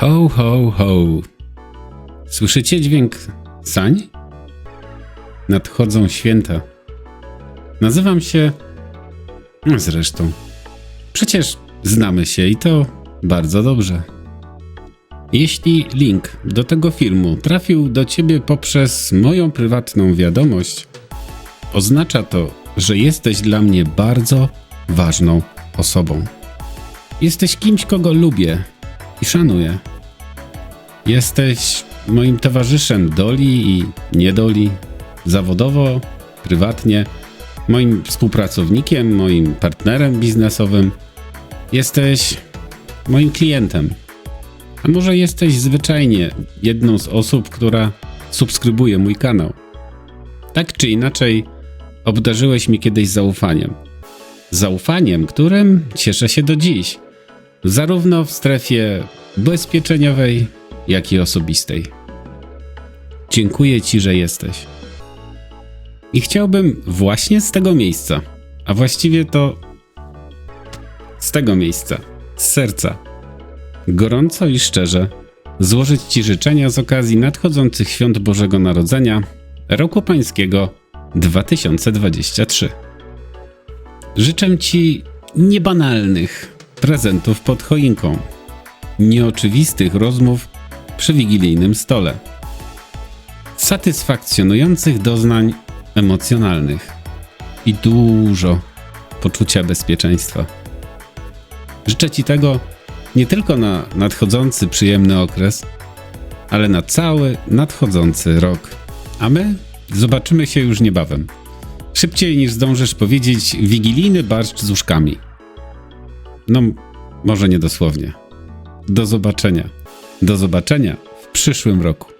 Ho, ho, ho. Słyszycie dźwięk sań? Nadchodzą święta. Nazywam się. No Zresztą. Przecież znamy się i to bardzo dobrze. Jeśli link do tego filmu trafił do ciebie poprzez moją prywatną wiadomość, oznacza to, że jesteś dla mnie bardzo ważną osobą. Jesteś kimś, kogo lubię i szanuję. Jesteś moim towarzyszem doli i niedoli, zawodowo, prywatnie, moim współpracownikiem, moim partnerem biznesowym. Jesteś moim klientem. A może jesteś zwyczajnie jedną z osób, która subskrybuje mój kanał. Tak czy inaczej, obdarzyłeś mi kiedyś zaufaniem. Zaufaniem, którym cieszę się do dziś, zarówno w strefie bezpieczeniowej, jak i osobistej. Dziękuję Ci, że jesteś. I chciałbym właśnie z tego miejsca, a właściwie to z tego miejsca, z serca, gorąco i szczerze złożyć Ci życzenia z okazji nadchodzących świąt Bożego Narodzenia roku Pańskiego 2023. Życzę Ci niebanalnych prezentów pod choinką, nieoczywistych rozmów przy wigilijnym stole, satysfakcjonujących doznań emocjonalnych i dużo poczucia bezpieczeństwa. Życzę Ci tego nie tylko na nadchodzący przyjemny okres, ale na cały nadchodzący rok. A my zobaczymy się już niebawem. Szybciej niż zdążysz powiedzieć wigilijny barszcz z uszkami. No, może nie dosłownie. Do zobaczenia. Do zobaczenia w przyszłym roku.